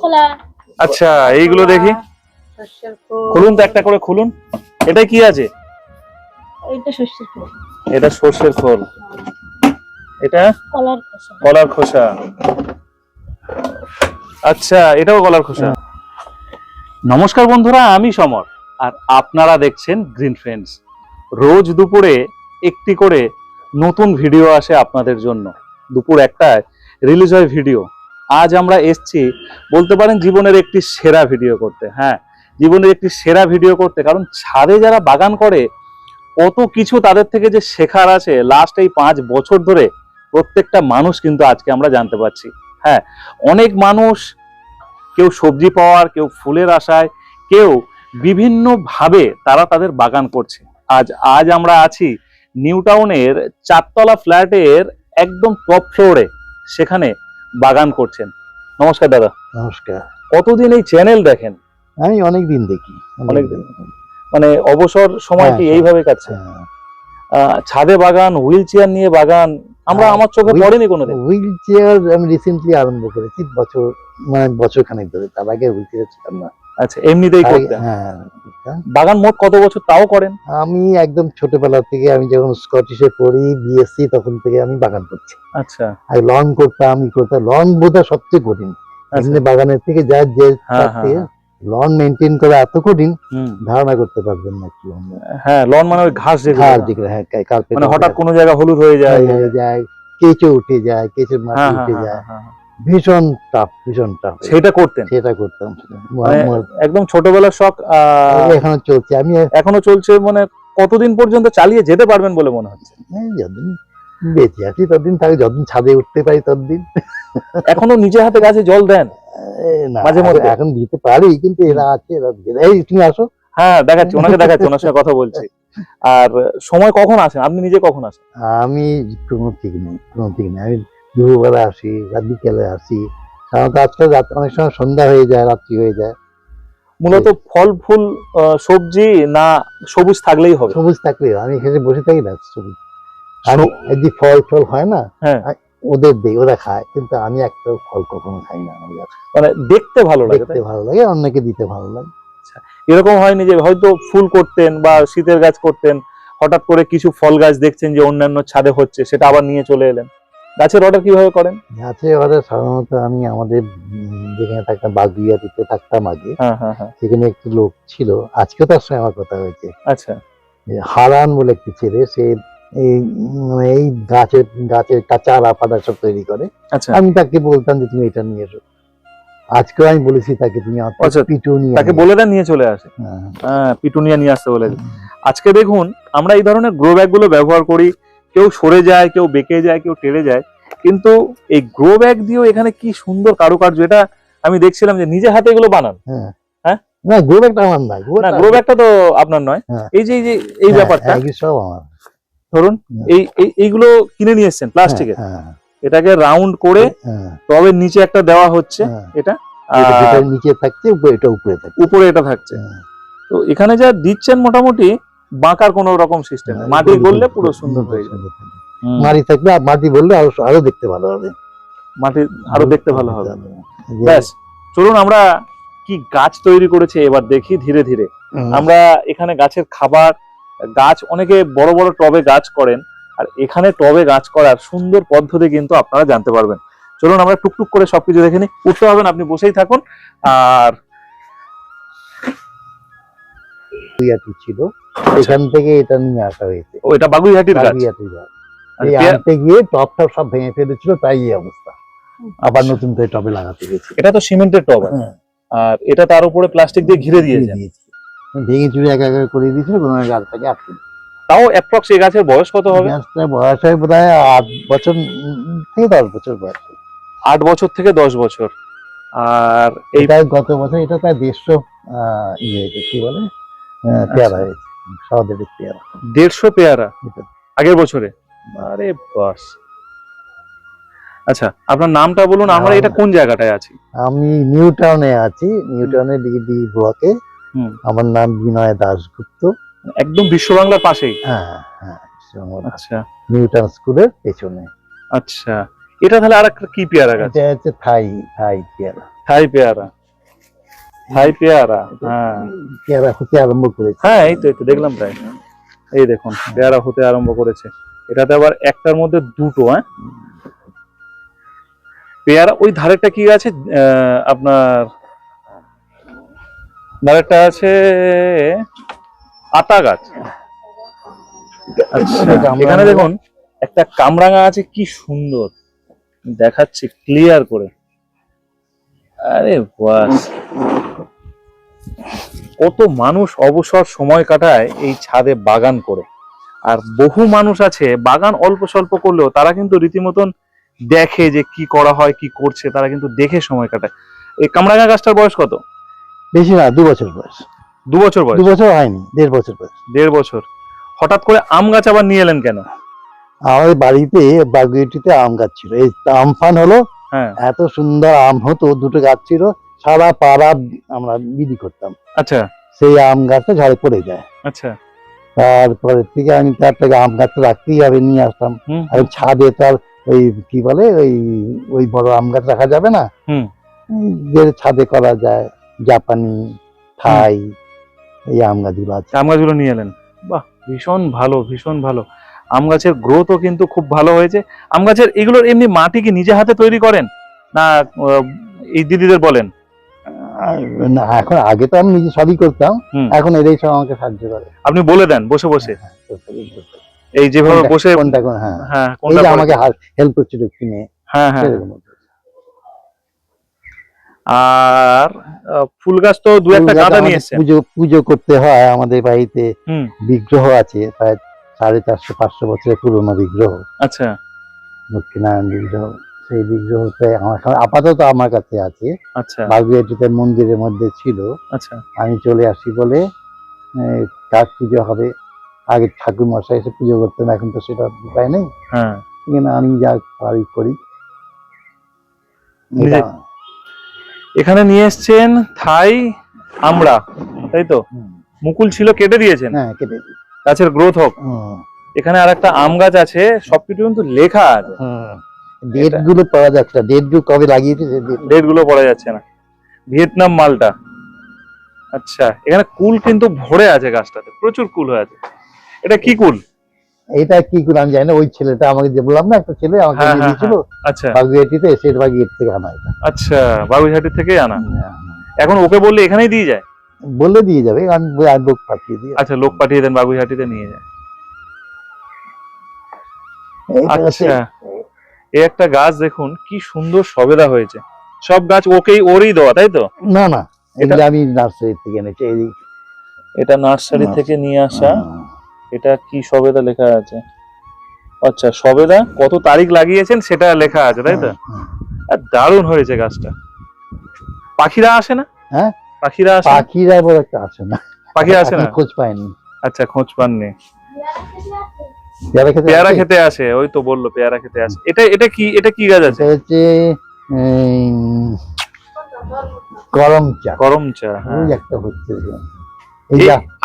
খোলা। আচ্ছা এইগুলো দেখি। ফুল খুলুন তো একটা করে খুলুন। এটা কি আছে? ফুল এটা সর্ষের খোল। এটা? কলার খোসা। কলার খোসা। আচ্ছা এটাও কলার খোসা। নমস্কার বন্ধুরা আমি সমর। আর আপনারা দেখছেন গ্রিন ফ্রেন্ডস রোজ দুপুরে একটি করে নতুন ভিডিও আসে আপনাদের জন্য। দুপুর একটায় রিলিজ হয় ভিডিও। আজ আমরা এসছি, বলতে পারেন জীবনের একটি সেরা ভিডিও করতে হ্যাঁ? জীবনের একটি সেরা ভিডিও করতে, কারণ ছাদে যারা বাগান করে, কত কিছু তাদের থেকে যে শেখার আছে লাস্ট এই পাঁচ বছর ধরে প্রত্যেকটা মানুষ কিন্তু আজকে আমরা জানতে পারছি হ্যাঁ? অনেক মানুষ কেউ সবজি পাওয়ার, কেউ ফুলের আশায়, কেউ বিভিন্নভাবে তারা তাদের বাগান করছে। আজ আজ আমরা আছি নিউ টাউনের চারতলা ফ্ল্যাটের একদম টপ ফ্লোরে সেখানে বাগান করছেন। নমস্কার দাদা। নমস্কার। কতদিন এই চ্যানেল দেখেন? আমি অনেক দিন দেখি। অনেকদিন। মানে অবসর সময় কি হ্যাঁ, এইভাবে কাটছে হ্যাঁ। ছাদে বাগান হুইল চেয়ার নিয়ে বাগান আমরা হ্যাঁ, আমার চোখে পড়েনি কোনোদিন। হুইল চেয়ার আমি রিসেন্টলি আরম্ভ করেছি বছর মানে বছর খানেক ধরে। তার আগে হুইল চেয়ার ছিলাম না। আচ্ছা এমনিতেই করতেন? হ্যাঁ বাগান মোট কত বছর? তাও করেন? আমি একদম ছোটবেলা থেকে আমি যখন স্কটিশে পড়ি বিএসসি তখন থেকে আমি বাগান করছি। আচ্ছা। আর লং করতাম আমি করতাম লং বোধহয় সবচেয়ে কঠিন। আচ্ছা। এমনি বাগানের থেকে যা যে হ্যাঁ, হ্যাঁ, হ্যাঁ। লং মেনটেন করা এত কঠিন ধারণা করতে পারবেন না কি হ্যাঁ লন মানে ওই ঘাস যেগুলো ঘাস? যেগুলো হ্যাঁ কার্পেট মানে হঠাৎ কোনো জায়গা হলুদ হয়ে যায়। হয়ে যায় কেঁচো উঠে যায় কেঁচোর মাটি হ্যাঁ হ্যাঁ উঠে হ্যাঁ, যায়। হ্যাঁ, হ্যাঁ। ভীষণ টাফ ভীষণ টাফ সেটা করতেন? সেটা করতাম। মানে একদম ছোটবেলার শখ এখনও চলছে। আমি এখনও চলছে মানে কতদিন পর্যন্ত চালিয়ে যেতে পারবেন বলে মনে হচ্ছে? যতদিন বেঁচে আছি ততদিন যতদিন ছাদে উঠতে পারি ততদিন। এখনও নিজে হাতে গাছে জল দেন? মাঝে মধ্যে? এখন দিতে পারি কিন্তু এরা আছে এরা এই তুমি আসো। হ্যাঁ দেখাচ্ছি ওনাকে দেখাচ্ছি ওনার সঙ্গে কথা বলছি। আর সময় কখন আসেন? আপনি নিজে কখন আসেন? আমি কোনো ঠিক নেই কোনো ঠিক নেই। আমি দুপুরবেলা আসি রাত বিকেলে আসি। সাধারণত আজকাল রাত অনেক সময় সন্ধ্যা হয়ে যায় রাত্রি হয়ে যায়। মূলত ফল ফুল সবজি না সবুজ থাকলেই হবে? সবুজ থাকলে আমি এখানে বসে থাকি না সবুজ। আমি সব- এই যে ফল ফল হয় না হ্যাঁ। ওদের দেই ওরা খায়। কিন্তু আমি একটা ফল কখনো খাই না আমার গাছে। মানে দেখতে ভালো লাগে দেখতে? ভালো লাগে অন্যকে দিতে ভালো লাগে। এরকম হয়নি যে হয়তো ফুল করতেন বা শীতের গাছ করতেন হঠাৎ করে কিছু ফল গাছ দেখছেন যে অন্যান্য ছাদে হচ্ছে সেটা আবার নিয়ে চলে এলেন? গাছের অর্ডার কীভাবে করেন? গাছের ওরা সাধারণত আমি আমাদের যেখানে থাকতাম বাগুইয়াটিতে থাকতাম আগে হ্যাঁ হ্যাঁ হ্যাঁ। সেখানে একটি লোক ছিল আজকে তার সঙ্গে আমার কথা হয়েছে। আচ্ছা। হারান বলে একটি ছেলে সে এই উম, এই গাছের গাছের কাঁচা আলাপাতা সব তৈরি করে। আচ্ছা। আমি তাকে বলতাম যে তুমি এটা নিয়ে এসো। আজকেও আমি বলেছি তাকে তুমি আচ্ছা, পিটু নিয়ে তাকে বলে দেন নিয়ে চলে আসে। হ্যাঁ, পিটুনিয়া নিয়ে আসতে বলে আজকে দেখুন আমরা এই ধরনের গ্রো ব্যাগগুলো ব্যবহার করি। কেউ সরে যায় কেউ বেঁকে যায় কেউ টেরে যায়। কিন্তু এই গ্রো ব্যাগ দিয়েও এখানে কি সুন্দর কারুকার্য এটা আমি দেখছিলাম যে নিজে হাতে এগুলো বানান। না গ্রো ব্যাগটা আমার না গ্রো ব্যাগটা তো আপনার নয়। হ্যাঁ। এই যে এই ব্যাপারটা সব আমার। ধরুন হ্যাঁ। এই এই- এইগুলো কিনে নিয়ে এসছেন প্লাস্টিকের। হ্যাঁ, এটাকে রাউন্ড করে হ্যাঁ, টবের নিচে একটা দেওয়া হচ্ছে হ্যাঁ। এটা নিচে থাকছে উপরে এটা উপরে থাকছে। উপরে এটা থাকছে। হ্যাঁ। তো এখানে যা দিচ্ছেন মোটামুটি বাঁকার কোনো রকম সিস্টেম হ্যাঁ, মাটি করলে পুরো সুন্দর হয়ে যাবে। মাটি থাকবে আর মাটি বললে আরও আরও দেখতে ভালো হবে। মাটি আরও দেখতে ভালো হবে। ব্যাস চলুন আমরা কি গাছ তৈরি করেছে এবার দেখি ধীরে ধীরে। আমরা এখানে গাছের খাবার গাছ অনেকে বড় বড় টবে গাছ করেন আর এখানে টবে গাছ করার সুন্দর পদ্ধতি কিন্তু আপনারা জানতে পারবেন। চলুন আমরা টুকটুক করে সবকিছু দেখে নিই। উঠতে হবেন আপনি বসেই থাকুন। আর বাগুইয়াটি ছিল। এখান থেকে এটা নিয়ে আসা হয়েছে। ও এটা বাগুইহাটির গাছ। এই আনতে গিয়ে টপ টপ সব ভেঙে ফেলেছিল তাই এই অবস্থা। আবার নতুন করে টবে লাগাতে গেছি এটা তো সিমেন্টের টব হ্যাঁ, আর এটা তার উপরে প্লাস্টিক দিয়ে ঘিরে দিয়েছি। ভেঙে চুরে একা একা করে দিয়েছিল কোনো গাছটাকে আটকে। তাও অ্যাপ্রক্স এই গাছের বয়স কত হবে? গাছটা বয়স হয় বোধ হয় আট বছর থেকে দশ বছর বয়স। আট বছর থেকে দশ বছর। আর এই এটা গত বছর এটা প্রায় দেড়শো ইয়ে কি বলে? পেয়ারা আচ্ছা। হয়েছে সহদেবের পেয়ারা দেড়শো পেয়ারা? আগের বছরে? আরে বাস। আচ্ছা আপনার নামটা বলুন আমরা এটা কোন জায়গাটায় আছি? আমি নিউ টাউনে আছি নিউ টাউনের ডিগ্রি ব্লকে। আমার নাম বিনয় দাশগুপ্ত। একদম বিশ্ব বাংলার পাশেই? হ্যাঁ হ্যাঁ আচ্ছা। নিউ টাউন স্কুলের পেছনে। আচ্ছা। এটা তাহলে আর একটা কি পেয়ারা গাছ? এটা হচ্ছে থাই থাই পেয়ারা। থাই পেয়ারা। থাই পেয়ারা হ্যাঁ। পেয়ারা হতে আরম্ভ করেছে। হ্যাঁ এই তো তো দেখলাম প্রায়। এই দেখুন পেয়ারা হতে আরম্ভ করেছে। এটাতে আবার একটার মধ্যে দুটো হ্যাঁ। পেয়ারা ওই ধারেরটা কি আছে? আপনার ধারেরটা আছে আতা গাছ। আচ্ছা এখানে দেখুন একটা কামরাঙা আছে কি সুন্দর। দেখাচ্ছি ক্লিয়ার করে। আরে বাস। কত মানুষ অবসর সময় কাটায় এই ছাদে বাগান করে। আর বহু মানুষ আছে বাগান অল্প স্বল্প করলেও তারা কিন্তু রীতিমতন দেখে যে কি করা হয় কি করছে তারা কিন্তু দেখে সময় কাটায়। এই কামরাঙা গাছটার বয়স কত? বেশি না দু বছর বয়স। দু বছর বয়স? দু বছর হয়নি দেড় বছর বয়স। দেড় বছর। হঠাৎ করে আম গাছ আবার নিয়ে এলেন কেন? আমাদের বাড়িতে বাগুইটিতে আম গাছ ছিল। এই আমফান হলো এত সুন্দর আম হতো দুটো গাছ ছিল সারা পাড়া আমরা বিলি করতাম। আচ্ছা। সেই আম গাছটা ঝাড়ে পড়ে যায়। আচ্ছা। তারপরে থেকে আমি তার থেকে আম গাছ রাখতেই হবে নিয়ে আসতাম। আর ছাদে তার ওই কি বলে ওই ওই বড় আম গাছ রাখা যাবে না? হুম। যে ছাদে করা যায় জাপানি থাই এই আম গাছগুলো আছে। আম গাছগুলো নিয়ে এলেন। বাহ ভীষণ ভালো ভীষণ ভালো। আম গাছের গ্রোথও কিন্তু খুব ভালো হয়েছে। আম গাছের এগুলোর এমনি মাটি কি নিজে হাতে তৈরি করেন? না এই দিদিদের বলেন? না এখন আগে তো আমি নিজে সবই করতাম। এখন এরাই সব আমাকে সাহায্য করে। আপনি বলে দেন বসে বসে। হ্যাঁ, করতে। এই যেভাবে বসে কোনটা কোন হ্যাঁ। হ্যাঁ কোনটা আমাকে হেল্প করছিল কিনে হ্যাঁ হ্যাঁ। আর ফুল গাছ তো দু একটা গাঁদা আমাদের নিয়ে এসছেন। পুজো পুজো করতে হয় আমাদের বাড়িতে। বিগ্রহ আছে প্রায় সাড়ে চারশো পাঁচশো বছরের পুরনো বিগ্রহ। আচ্ছা। লক্ষ্মীনারায়ণ বিগ্রহ। সেই বিগ্রহতে আমার আপাতত আমার কাছে আছে। আচ্ছা। মন্দিরের মধ্যে ছিল। আচ্ছা। আমি চলে আসি বলে কাজ পুজো হবে। আগে ঠাকুর মশাই এসে পুজো করতেন এখন তো সেটা উপায় নেই। হ্যাঁ। আমি যা পারি করি। এখানে নিয়ে এসছেন থাই আমরা তাই তো? মুকুল ছিল কেটে দিয়েছেন? হ্যাঁ কেটে দিই। গাছের গ্রোথ হোক। এখানে আর একটা আম গাছ আছে সবকিছু কিন্তু লেখা আছে। ডেটগুলো পাওয়া যাচ্ছে না। ডেটগুলো কবে লাগিয়েছে ডেটগুলো পড়া যাচ্ছে না। ভিয়েতনাম মালটা। আচ্ছা এখানে কুল কিন্তু ভরে আছে গাছটাতে। প্রচুর কুল হয়ে আছে। এটা কি কুল? এটা কি করে আমি জানি না। ওই ছেলেটা আমাকে যে বললাম না একটা ছেলে আমাকে হ্যাঁ, দিয়ে হ্যাঁ, দিয়েছিল। আচ্ছা। বাগুইয়াটিতে সেট বাগুইয়াটি থেকে আনা এটা। আচ্ছা বাবুঝাটি থেকে আনা। এখন ওকে বললে এখানেই দিয়ে যায়? বললে দিয়ে যাবে আমি লোক পাঠিয়ে দিই আচ্ছা লোক পাঠিয়ে দেন বাগুইহাটিতে নিয়ে যায়। আচ্ছা এই একটা গাছ দেখুন কি সুন্দর সবেদা হয়েছে। সব গাছ ওকেই ওরই দেওয়া তাই তো? না না এগুলো আমি নার্সারি থেকে এনেছি এই এটা নার্সারি থেকে নিয়ে আসা। এটা কি সবেদা লেখা আছে? আচ্ছা সবেদা কত তারিখ লাগিয়েছেন সেটা লেখা আছে তাই তো? আর দারুণ হয়েছে গাছটা। পাখিরা আসে না? হ্যাঁ? পাখিরা আসে? পাখিরা বড় একটা আসে না। পাখি আসে না? খোঁজ পাইনি আচ্ছা খোঁজ পাননি। পেয়ারা খেতে পেয়ারা আসে? খেতে আসে ওই তো বলল পেয়ারা খেতে আসে। এটা এটা কি এটা কি গাছ আছে? এটা হচ্ছে গরম চা। গরম চা হ্যাঁ। ওই একটা হচ্ছে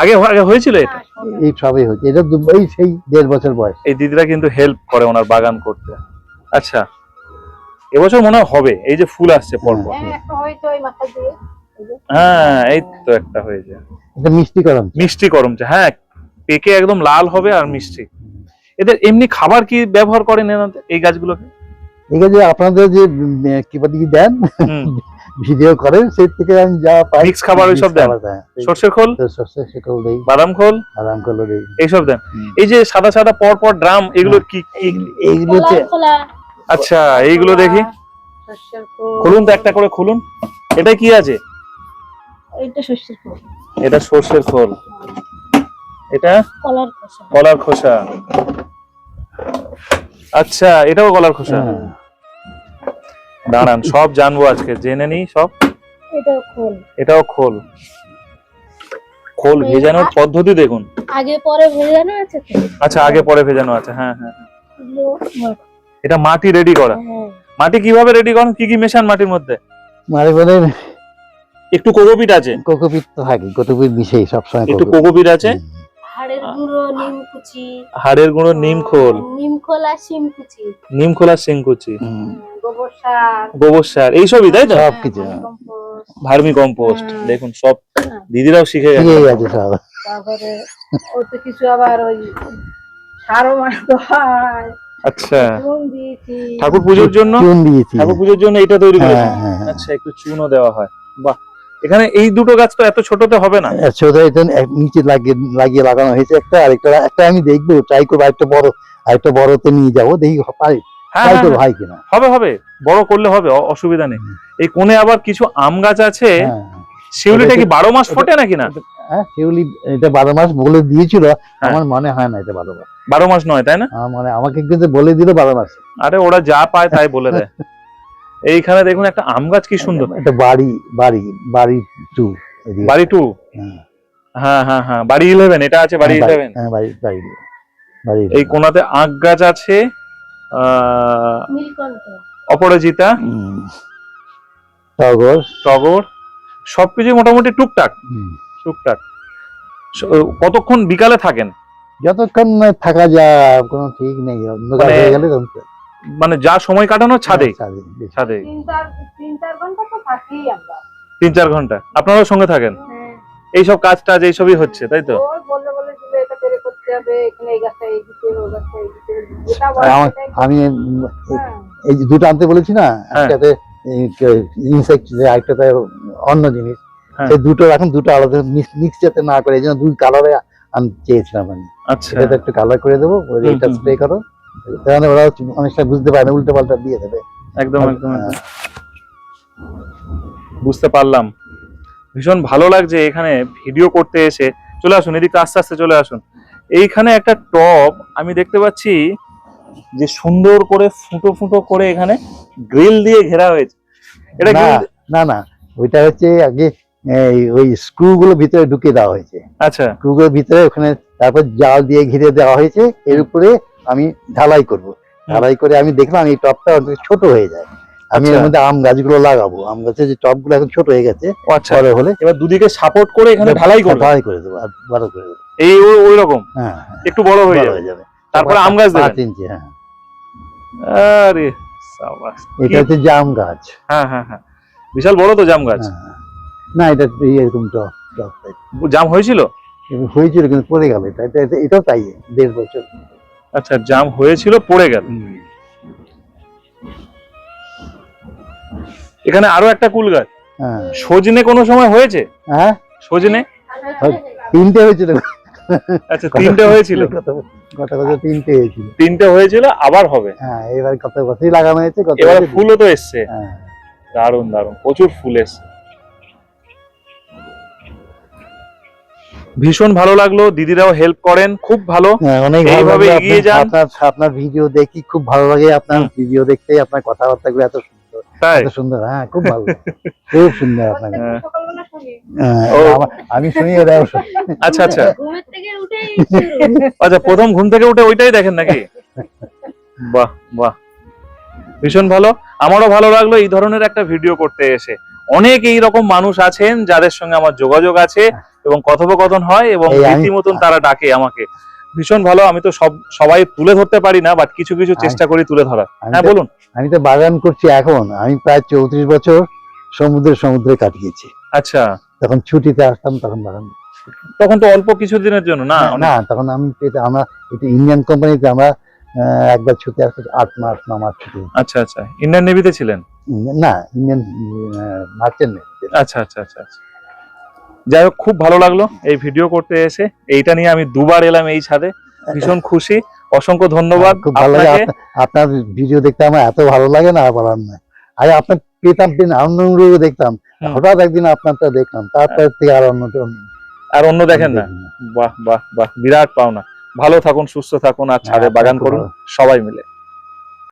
আগে আগে হয়েছিল এটা? এই সবই হচ্ছে। এটা এই সেই দেড় বছর বয়স। এই দিদিরা কিন্তু হেল্প করে ওনার বাগান করতে। আচ্ছা এবছর মনে হয় হবে। এই যে ফুল আসছে পরপর। হ্যাঁ একটা হয়তো ওই মাথা দিয়ে। হ্যাঁ এই তো একটা হয়েছে। এটা মিষ্টি গরম চা। মিষ্টি করম চা হ্যাঁ পেকে একদম লাল হবে আর মিষ্টি। এদের এমনি খাবার কি ব্যবহার করেন এনাদের এই গাছগুলোকে? এগুলো যে আপনাদের যে উম, কি দেন? ভিডিও করেন সেই থেকে আমি যা পাই Mix খাবার ওইসব mix দেন? এই সর্ষের খোল? তো সর্ষে শেকল দেই। বাদাম খোল? আরাম করল দেই। এইসব দেন। এই যে সাদা সাদা পর পর ড্রাম এগুলো কি এইগুলো- এইগুলো আচ্ছা এইগুলো দেখি। খুলুন তো একটা করে খুলুন। এটা কি আছে? এইটা শস্যের ফুল এটা সর্ষের খোল। এটা? কলার খোসা। কলার খোসা। আচ্ছা এটাও কলার খোসা? হ্যাঁ। দাঁড়ান সব জানব আজকে। জেনে নিই সব। এটা খোল। এটাও খোল। খোল ভেজানোর পদ্ধতি দেখুন। আগে পরে ভেজানো আছে আচ্ছা আগে পরে ভেজানো আছে। হ্যাঁ হ্যাঁ হ্যাঁ। এটা মাটি রেডি করা। হ্যাঁ। মাটি কীভাবে রেডি করেন? কি কি মেশান মাটির মধ্যে? মানে বলে একটু কোকোপিট আছে? কোকোপিট তো থাকে কোকোপিট মিশেই সবসময় একটু কোকোপিট। আছে? হাড়ের গুঁড়ো নিম কুচি। হাড়ের গুঁড়ো নিম খোল। নিম খোল আর শিম কুচি। নিম খোল আর শিংকুচি হুম। গোবর সার। গোবর সার এইসবই তাই তো? সব কিছু। হ্যাঁ, ভার্মি কম্পোস্ট দেখুন সব হ্যাঁ। দিদিরাও শিখে গেছে। ঠিক আছে সব। তারপরে ওতে কিছু আবার ওই সারও মারতে হয়। আচ্ছা। ঠাকুর পুজোর জন্য? চুন দিয়েছি। ঠাকুর পুজোর জন্য এটা তৈরি হ্যাঁ করেছেন হ্যাঁ হ্যাঁ। আচ্ছা একটু চুনও দেওয়া হয়। বাহ। এখানে এই দুটো গাছ তো এত ছোটতে হবে না। আর ছোট এটা নিচে লাগিয়ে লাগিয়ে লাগানো হয়েছে। একটা আরেকটা একটা একটা আমি দেখব ট্রাই করব আরেকটা বড় আরেকটা বড়তে নিয়ে যাব দেখি পারি। হ্যাঁ হ্যাঁ, হ্যাঁ। হয় কিনা। হবে হবে। বড় করলে হবে অসুবিধা নেই। এই কোণে আবার কিছু আম গাছ আছে। হ্যাঁ। শিউলিটা কি বারো মাস ফোটে নাকি না? হ্যাঁ শিউলি এটা বারো মাস বলে দিয়েছিল। হ্যাঁ। আমার মনে হয় না এটা বারো মাস। বারো মাস নয় তাই না? মানে আমাকে কিন্তু বলে দিল বারো মাস। আরে ওরা যা পায় তাই বলে দেয়। এইখানে দেখুন একটা আম গাছ কি সুন্দর। একটা বাড়ি বাড়ি বাড়ি টু বাড়ি টু হ্যাঁ। হ্যাঁ হ্যাঁ বাড়ি ইলেভেন এটা আছে বাড়ি ইলেভেন হ্যাঁ বাড়ি বাড়ি বাড়ি এই কোনাতে আখ গাছ আছে অপরাজিতা। টগর। টগর সবকিছু মোটামুটি টুকটাক। টুকটাক। কতক্ষণ বিকালে থাকেন? যতক্ষণ থাকা যায় কোনো ঠিক নেই। অন্ধকার মানে- হয়ে গেলে মানে যা সময় কাটানো ছাদে? হ্যাঁ, ছাদে ছাদে। তিন চার ঘণ্টা তো থাকি আমরা। তিন চার ঘণ্টা? আপনারাও সঙ্গে থাকেন? হ্যাঁ। এইসব কাজ টাজ এইসবই হচ্ছে তাই তো? এটা আমি। হ্যাঁ। এই যে দুটো আনতে বলেছি না। একটাতে ইনসেক্ট আরেকটাতে অন্য জিনিস। সেই দুটো এখন দুটো আলাদা মিক্স যাতে না করে এই জন্য দুই কালারে আমি চেয়েছিলাম আমি। আচ্ছা। এটাতে একটু কালার করে দেবো এটা স্প্রে করো। তাহলে ওরা অনেক সময় বুঝতে পারে না উল্টো পাল্টা দিয়ে দেবে। একদম একদম হ্যাঁ। বুঝতে পারলাম। ভীষণ ভালো লাগছে এখানে ভিডিও করতে এসে। চলে আসুন এদিকে আস্তে আস্তে চলে আসুন। এইখানে একটা টব আমি দেখতে পাচ্ছি যে সুন্দর করে ফুটো ফুটো করে এখানে গ্রিল দিয়ে ঘেরা হয়েছে। এটা না না না ওইটা হচ্ছে আগে ওই স্ক্রু গুলো ভিতরে ঢুকিয়ে দেওয়া হয়েছে। আচ্ছা। স্ক্রু গুলোর ভিতরে ওখানে তারপর জাল দিয়ে ঘিরে দেওয়া হয়েছে। এর উপরে আমি ঢালাই করব। ঢালাই করে আমি দেখলাম এই টপটা ছোট হয়ে যায়। আমি এর আচ্ছা। মধ্যে আম গাছগুলো লাগাবো। আম গাছের যে টপগুলো এখন ছোট হয়ে গেছে আচ্ছা। পরে হলে এবার দুদিকে সাপোর্ট করে এখানে ঢালাই করবে? ঢালাই করে দেবো আর বড় করে দেবো। এই ওই- রকম হ্যাঁ। হ্যাঁ, একটু বড় হয়ে যাবে। হয়ে তারপরে আম গাছ দেবেন? ইঞ্চি হ্যাঁ। আরে সাবাস। এটা হচ্ছে জাম গাছ। হ্যাঁ হ্যাঁ হ্যাঁ। বিশাল বড় তো জাম গাছ। হ্যাঁ। না এটা এরকম টপ টপ জাম হয়েছিল? হয়েছিল কিন্তু পড়ে গেল এটা- এটা- এটাও তাই দেড় বছর। আচ্ছা জাম হয়েছিল পড়ে গেল। এখানে আরও একটা কুল গাছ। হ্যাঁ। সজনে কোনো সময় হয়েছে? হ্যাঁ? সজনে? তিনটে হয়েছিল। আচ্ছা তিনটে হয়েছিল। গত গত বছর তিনটে হয়েছিল। তিনটে হয়েছিল আবার হবে। হ্যাঁ এবার কত বছরই লাগানো হয়েছে এবার ফুলও তো এসছে। হ্যাঁ। দারুণ দারুণ। প্রচুর ফুল এসছে। ভীষণ ভালো লাগল দিদিরাও হেল্প করেন খুব ভালো। হ্যাঁ, অনেক এইভাবে এগিয়ে আপনার- যান। আপনার আপনার ভিডিও দেখি খুব ভালো লাগে আপনার ভিডিও দেখতে আপনার কথাবার্তা গুলো এত সুন্দর এত সুন্দর হ্যাঁ খুব ভালো খুব সুন্দর আপনার হ্যাঁ। শুনি। হ্যাঁ, আমি শুনি এরাও আচ্ছা আচ্ছা। আচ্ছা প্রথম ঘুম থেকে উঠে ওইটাই দেখেন নাকি? বাহ বাহ। ভীষণ ভালো। আমারও ভালো লাগল এই ধরনের একটা ভিডিও করতে এসে। অনেক এই রকম মানুষ আছেন যাদের সঙ্গে আমার যোগাযোগ আছে। এবং কথোপকথন হয় এবং রীতিমতন তারা ডাকে আমাকে। ভীষণ ভালো আমি তো সব সবাই তুলে ধরতে পারি না বাট কিছু কিছু চেষ্টা করি তুলে ধরার। হ্যাঁ বলুন। আমি তো বাগান করছি এখন। আমি প্রায় চৌত্রিশ বছর সমুদ্রে সমুদ্রে কাটিয়েছি। আচ্ছা। তখন ছুটিতে আসতাম তখন বাগান তখন তো অল্প কিছু দিনের জন্য না? না, তখন আমি আমরা এটা ইন্ডিয়ান কোম্পানিতে আমরা একবার ছুটি আসতে আট মাস ন মাস ছুটি আচ্ছা আচ্ছা। ইন্ডিয়ান নেভিতে ছিলেন? না ইন্ডিয়ান মার্চেন্ট আচ্ছা আচ্ছা আচ্ছা আচ্ছা। যাই হোক খুব ভালো লাগল এই ভিডিও করতে এসে। এইটা নিয়ে আমি দুবার এলাম এই ছাদে। ভীষণ খুশি। অসংখ্য ধন্যবাদ খুব ভালো লাগে। আপনার ভিডিও দেখতে আমার এত ভালো লাগে না আর বলার নয়। আগে আপনার পেতাম পেন আনন্দ দেখতাম। হঠাৎ একদিন আপনারটা দেখলাম তারপর থেকে আর অন্যটা আর অন্য দেখেন না? বাহ বাহ বাহ বিরাট পাওনা। ভালো থাকুন সুস্থ থাকুন আর ছাদে হ্যাঁ, বাগান করুন। সবাই মিলে।